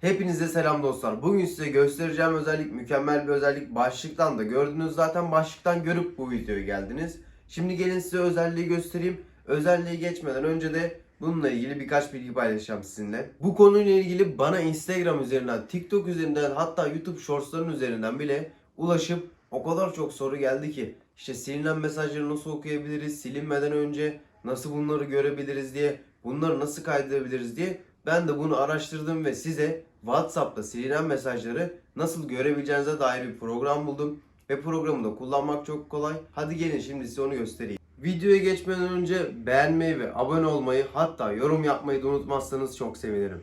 Hepinize selam dostlar. Bugün size göstereceğim özellik mükemmel bir özellik. Başlıktan da gördünüz zaten başlıktan görüp bu videoya geldiniz. Şimdi gelin size özelliği göstereyim. Özelliği geçmeden önce de bununla ilgili birkaç bilgi paylaşacağım sizinle. Bu konuyla ilgili bana Instagram üzerinden, TikTok üzerinden hatta YouTube Shorts'ların üzerinden bile ulaşıp o kadar çok soru geldi ki işte silinen mesajları nasıl okuyabiliriz, silinmeden önce nasıl bunları görebiliriz diye, bunları nasıl kaydedebiliriz diye ben de bunu araştırdım ve size WhatsApp'ta silinen mesajları nasıl görebileceğinize dair bir program buldum. Ve programı da kullanmak çok kolay. Hadi gelin şimdi size onu göstereyim. Videoya geçmeden önce beğenmeyi ve abone olmayı hatta yorum yapmayı da unutmazsanız çok sevinirim.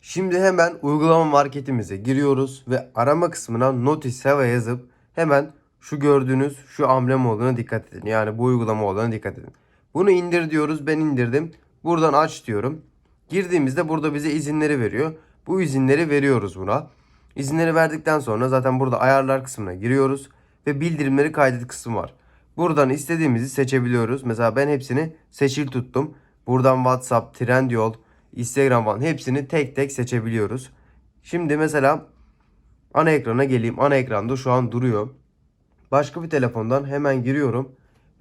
Şimdi hemen uygulama marketimize giriyoruz ve arama kısmına Notice Have yazıp hemen şu gördüğünüz şu amblem olduğuna dikkat edin. Yani bu uygulama olduğuna dikkat edin. Bunu indir diyoruz. Ben indirdim. Buradan aç diyorum. Girdiğimizde burada bize izinleri veriyor. Bu izinleri veriyoruz buna. İzinleri verdikten sonra zaten burada ayarlar kısmına giriyoruz ve bildirimleri kaydet kısmı var. Buradan istediğimizi seçebiliyoruz. Mesela ben hepsini seçil tuttum. Buradan WhatsApp, Trendyol, Instagram falan hepsini tek tek seçebiliyoruz. Şimdi mesela ana ekrana geleyim. Ana ekranda şu an duruyor. Başka bir telefondan hemen giriyorum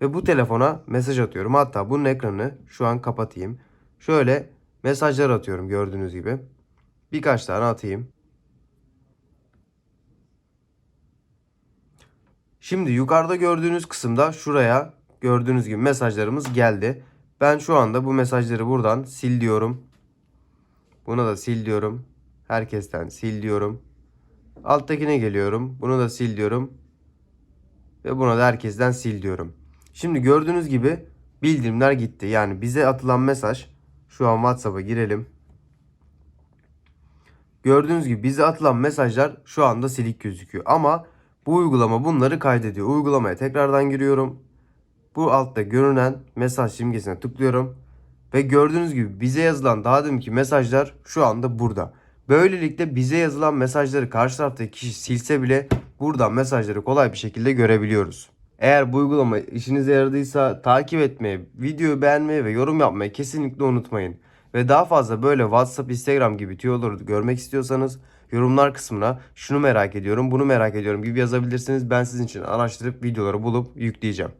ve bu telefona mesaj atıyorum. Hatta bunun ekranını şu an kapatayım. Şöyle mesajlar atıyorum gördüğünüz gibi. Birkaç tane atayım. Şimdi yukarıda gördüğünüz kısımda şuraya gördüğünüz gibi mesajlarımız geldi. Ben şu anda bu mesajları buradan sil diyorum. Buna da sil diyorum. Herkesten sil diyorum. Alttakine geliyorum. Bunu da sil diyorum. Ve buna da herkesten sil diyorum. Şimdi gördüğünüz gibi bildirimler gitti. Yani bize atılan mesaj şu an WhatsApp'a girelim. Gördüğünüz gibi bize atılan mesajlar şu anda silik gözüküyor. Ama bu uygulama bunları kaydediyor. Uygulamaya tekrardan giriyorum. Bu altta görünen mesaj simgesine tıklıyorum. Ve gördüğünüz gibi bize yazılan daha deminki mesajlar şu anda burada. Böylelikle bize yazılan mesajları karşı taraftaki kişi silse bile buradan mesajları kolay bir şekilde görebiliyoruz. Eğer bu uygulama işinize yaradıysa takip etmeyi, videoyu beğenmeyi ve yorum yapmayı kesinlikle unutmayın. Ve daha fazla böyle WhatsApp, Instagram gibi tüyoları görmek istiyorsanız yorumlar kısmına şunu merak ediyorum, bunu merak ediyorum gibi yazabilirsiniz. Ben sizin için araştırıp videoları bulup yükleyeceğim.